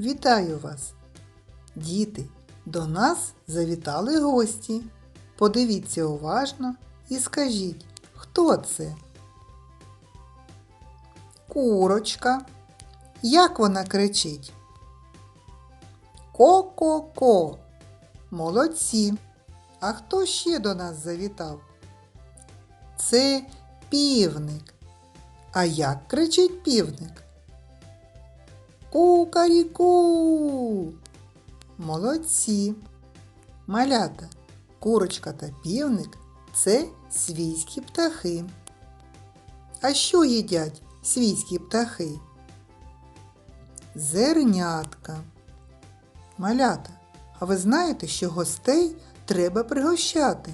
Вітаю вас! Діти, до нас завітали гості. Подивіться уважно і скажіть, хто це? Курочка. Як вона кричить? Ко-ко-ко. Молодці. А хто ще до нас завітав? Це півник. А як кричить півник? Кукаріку. Молодці. Малята, курочка та півник це свійські птахи. А що їдять свійські птахи? Зернятка. Малята, а ви знаєте, що гостей треба пригощати?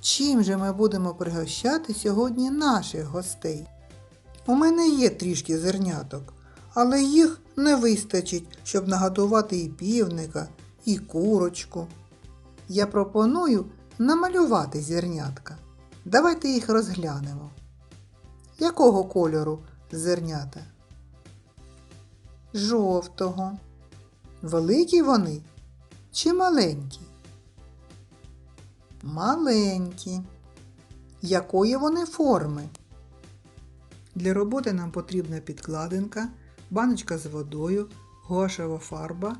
Чим же ми будемо пригощати сьогодні наших гостей? У мене є трішки зерняток, але їх не вистачить, щоб нагодувати і півника, і курочку. Я пропоную намалювати зернятка. Давайте їх розглянемо. Якого кольору зернята? Жовтого. Великі вони чи маленькі? Маленькі. Якої вони форми? Для роботи нам потрібна підкладинка, баночка з водою, гуашева фарба,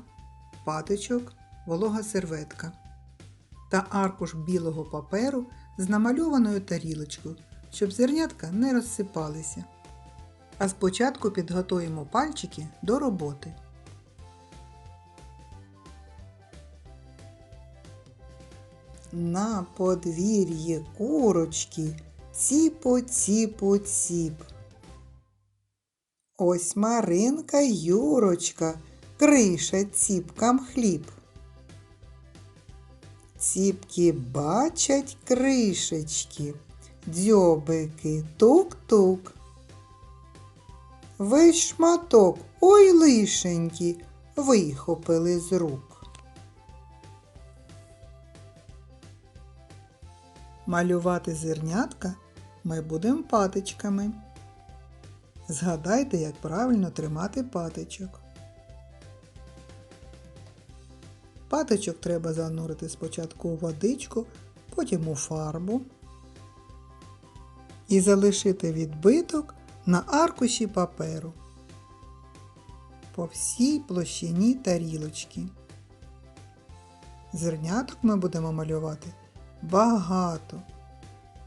патичок, волога серветка та аркуш білого паперу з намальованою тарілочкою, щоб зернятка не розсипалися. А спочатку підготуємо пальчики до роботи. На подвір'ї курочки ціпо-ціпо-ціп. Ось Маринка Юрочка крише ціпкам хліб. Ціпки бачать кришечки, дзьобики тук-тук. Весь шматок, ой лишенькі, вихопили з рук. Малювати зернятка ми будемо патичками. Згадайте, як правильно тримати патичок. Патичок треба занурити спочатку у водичку, потім у фарбу і залишити відбиток на аркуші паперу по всій площині тарілочки. Зерняток ми будемо малювати багато,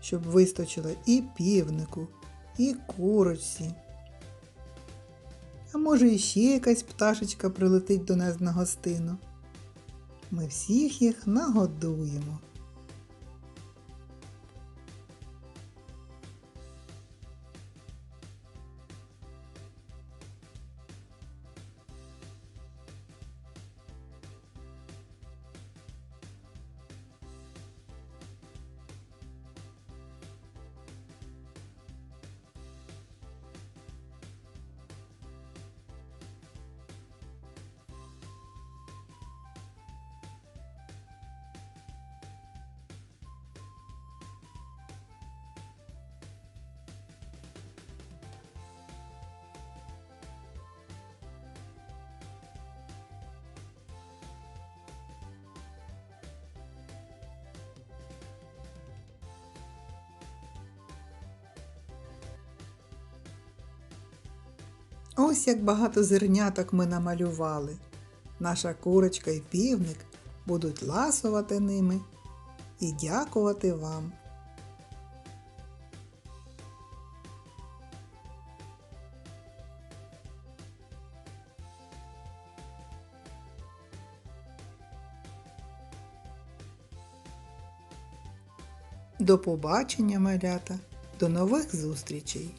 щоб вистачило і півнику, і курочці. А може іще якась пташечка прилетить до нас на гостину. Ми всіх їх нагодуємо. Ось як багато зерняток ми намалювали. Наша курочка і півник будуть ласувати ними і дякувати вам. До побачення, малята, до нових зустрічей!